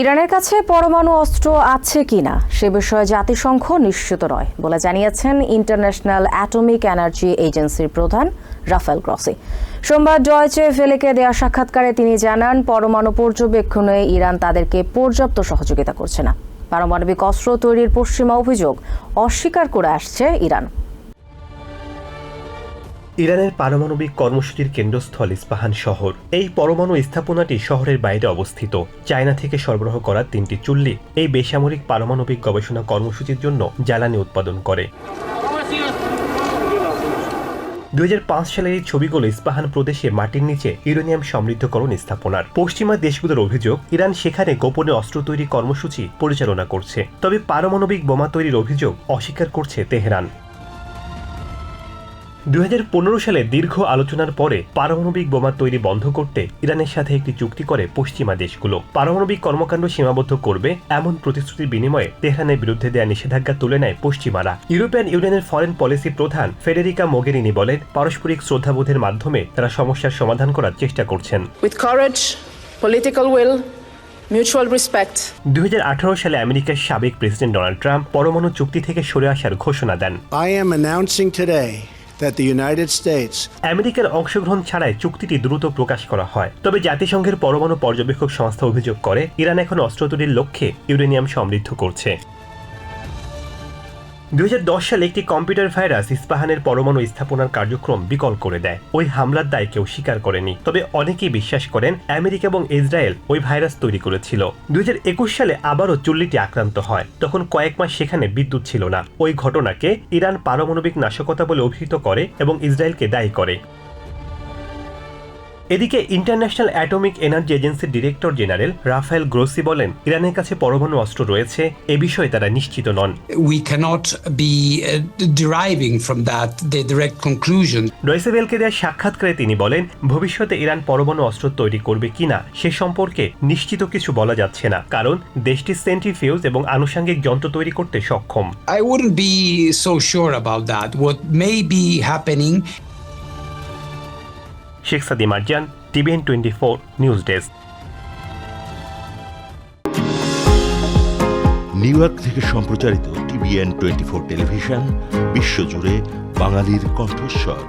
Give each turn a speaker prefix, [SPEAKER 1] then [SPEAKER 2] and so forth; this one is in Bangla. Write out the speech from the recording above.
[SPEAKER 1] ইরানের কাছে পরমাণু অস্ত্র আছে কিনা সে বিষয়ে জাতিসংঘ নিশ্চিত নয় বলে জানিয়েছেন ইন্টারন্যাশনাল অ্যাটমিক এনার্জি এজেন্সির প্রধান রাফেল গ্রসি। সোমবার ডয়চে ভেলেকে দেওয়া সাক্ষাৎকারে তিনি জানান, পরমাণু পর্যবেক্ষণে ইরান তাদেরকে পর্যাপ্ত সহযোগিতা করছে না। পারমাণবিক অস্ত্র তৈরির পশ্চিমা অভিযোগ অস্বীকার করে আসছে ইরান।
[SPEAKER 2] ইরানের পারমাণবিক কর্মসূচির কেন্দ্রস্থল ইস্পাহান শহর। এই পরমাণু স্থাপনাটি শহরের বাইরে অবস্থিত। চায়না থেকে সরবরাহ করা তিনটি চুল্লি এই বেসামরিক পারমাণবিক গবেষণা কর্মসূচির জন্য জ্বালানি উৎপাদন করে। দু হাজার পাঁচ সালের এই ছবিগুলো ইস্পাহান প্রদেশে মাটির নিচে ইউরেনিয়াম সমৃদ্ধকরণ স্থাপনার। পশ্চিমা দেশগুলোর অভিযোগ, ইরান সেখানে গোপনে অস্ত্র তৈরি কর্মসূচি পরিচালনা করছে। তবে পারমাণবিক বোমা তৈরির অভিযোগ অস্বীকার করছে তেহরান। দুই হাজার পনেরো সালে দীর্ঘ আলোচনার পরে পারমাণবিক বোমা তৈরি বন্ধ করতে ইরানের সাথে একটি চুক্তি করে পশ্চিমা দেশগুলো। পারমাণবিক কর্মকাণ্ড সীমাবদ্ধ করবে এমন প্রতিশ্রুতির বিনিময়ে তেহরানের বিরুদ্ধে দেয়া নিষেধাজ্ঞা তুলে নেয় পশ্চিমারা। ইউরোপিয়ান ইউনিয়নের ফরেন পলিসি প্রধান ফেডেরিকা মোগেরিনি বলেন পারস্পরিক শ্রদ্ধাবোধের মাধ্যমে তারা সমস্যার সমাধান করার চেষ্টা করছেন।
[SPEAKER 3] Political will, mutual respect.
[SPEAKER 2] দুই সালে আমেরিকার সাবেক প্রেসিডেন্ট ডোনাল্ড ট্রাম্প পরমাণু চুক্তি থেকে সরে আসার ঘোষণা দেন।
[SPEAKER 4] I am announcing today that the United States
[SPEAKER 2] আমেরিকার অংশগ্রহণ ছাড়াই চুক্তিটি দ্রুত প্রকাশ করা হয়। তবে জাতিসংঘের পরমাণু পর্যবেক্ষক সংস্থা অভিযোগ করে, ইরান এখন অস্ত্র তৈরির লক্ষ্যে ইউরেনিয়াম সমৃদ্ধ করছে। দুই হাজার দশ সালে একটি কম্পিউটার ভাইরাস ইস্পাহানের পরমাণু স্থাপনার কার্যক্রম বিকল করে দেয়। ওই হামলার দায় কেউ স্বীকার করেনি। তবে অনেকেই বিশ্বাস করেন, আমেরিকা এবং ইসরায়েল ওই ভাইরাস তৈরি করেছিল। দুই হাজার একুশ সালে আবারও চুল্লিটি আক্রান্ত হয়। তখন কয়েক মাস সেখানে বিদ্যুৎ ছিল না। ওই ঘটনাকে ইরান পারমাণবিক নাশকতা বলে অভিহিত করে এবং ইসরায়েলকে দায়ী করে। এদিকে ইন্টারন্যাশনাল অ্যাটমিক এনার্জি এজেন্সির ডিরেক্টর জেনারেল রাফায়েল গ্রোসি বলেন ইরানের কাছে পরমাণু অস্ত্র রয়েছে এ বিষয়ে তারা নিশ্চিত নন।
[SPEAKER 5] Cannot be uh, deriving from that the direct conclusion.
[SPEAKER 2] ডয়সেভেলকে দেওয়া সাক্ষাৎকারে তিনি বলেন ভবিষ্যতে ইরান পরমাণু অস্ত্র তৈরি করবে কিনা সে সম্পর্কে নিশ্চিত কিছু বলা যাচ্ছে না কারণ দেশটি সেন্ট্রিফিউজ এবং আনুষঙ্গিক যন্ত্র তৈরি করতে সক্ষম।
[SPEAKER 5] I wouldn't be so sure about that. What may be happening
[SPEAKER 2] Sheikh Sadi Marjan TVN twenty four news desk.
[SPEAKER 6] New York থেকে সম্প্রচারিত টিভিএন টোয়েন্টি ফোর টেলিভিশন, বিশ্বজুড়ে বাঙালির কণ্ঠস্বর।